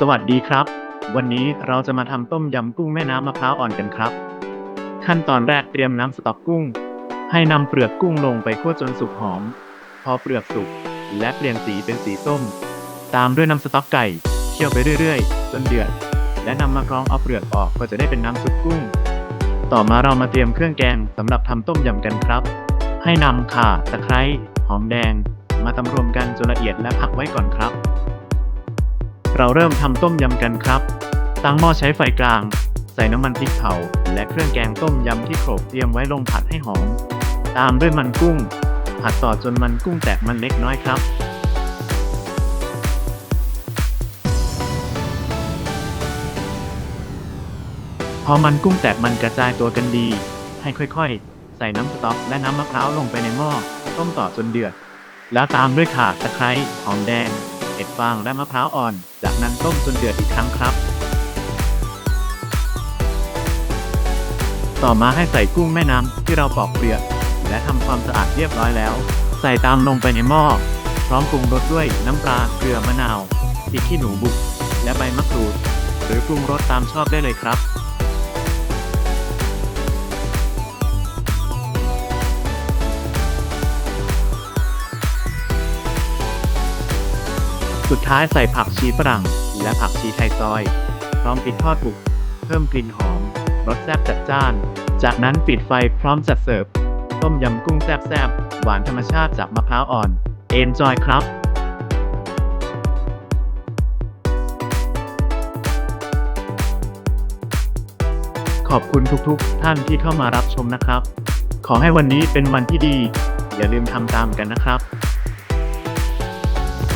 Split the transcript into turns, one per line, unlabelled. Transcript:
สวัสดีครับ วันนี้เราจะมาทำต้มยำกุ้งแม่น้ำมะพร้าวอ่อนกันครับ ขั้นตอนแรกเตรียมน้ำสต๊อกกุ้ง ให้นำเปลือกกุ้งลงไปคั่วจนสุกหอม พอเปลือกสุกและเปลี่ยนสีเป็นสีส้ม ตามด้วยน้ำสต๊อกไก่เคี่ยวไปเรื่อยๆ จนเดือด และนำมากรองเอาเปลือกออกก็จะได้เป็นน้ำซุปกุ้ง ต่อมาเรามาเตรียมเครื่องแกงสำหรับทำต้มยำกันครับ ให้นำข่าตะไคร้หอมแดง มาตำรวมกันจนละเอียดและพักไว้ก่อนครับ เราเริ่มทำต้มยำกันครับ ตั้งหม้อใช้ไฟกลาง ใส่น้ำมันพริกเผา และเครื่องแกงต้มยำที่โขลกเตรียมไว้ลงผัดให้หอม ตามด้วยมันกุ้ง ผัดต่อจนมันกุ้งแตกมันเล็กน้อยครับพอมันกุ้งแตกมันกระจายตัวกันดี ให้ค่อยๆ ใส่น้ำสต๊อกและน้ำมะพร้าวลงไปในหม้อ ต้มต่อจนเดือด แล้วตามด้วยข่าตะไคร้หอมแดง เห็ดฟางและมะพร้าวอ่อน จากนั้นต้มจนเดือดอีกครั้งครับ ต่อมาให้ใส่กุ้งแม่น้ำที่เราปอกเปลือกและทำความสะอาดเรียบร้อยแล้ว ใส่ตามลงไปในหม้อ พร้อมปรุงรสด้วยน้ำปลาเกลือมะนาวพริกขี้หนูบุก และใบมะกรูด หรือปรุงรสตามชอบได้เลยครับ สุดท้ายใส่ผักชีฝรั่ง และผักชีไทยซอย พร้อมพริกทอดบุก เพิ่มกลิ่นหอม รสแซ่บจัดจ้าน จากนั้นปิดไฟพร้อมจัดเสิร์ฟ ต้มยำกุ้งแซ่บๆ หวานธรรมชาติจากมะพร้าวอ่อน เอนจอยครับขอบคุณทุกๆ ท่านที่เข้ามารับชมนะครับ ขอให้วันนี้เป็นวันที่ดี อย่าลืมทำตามกันนะครับ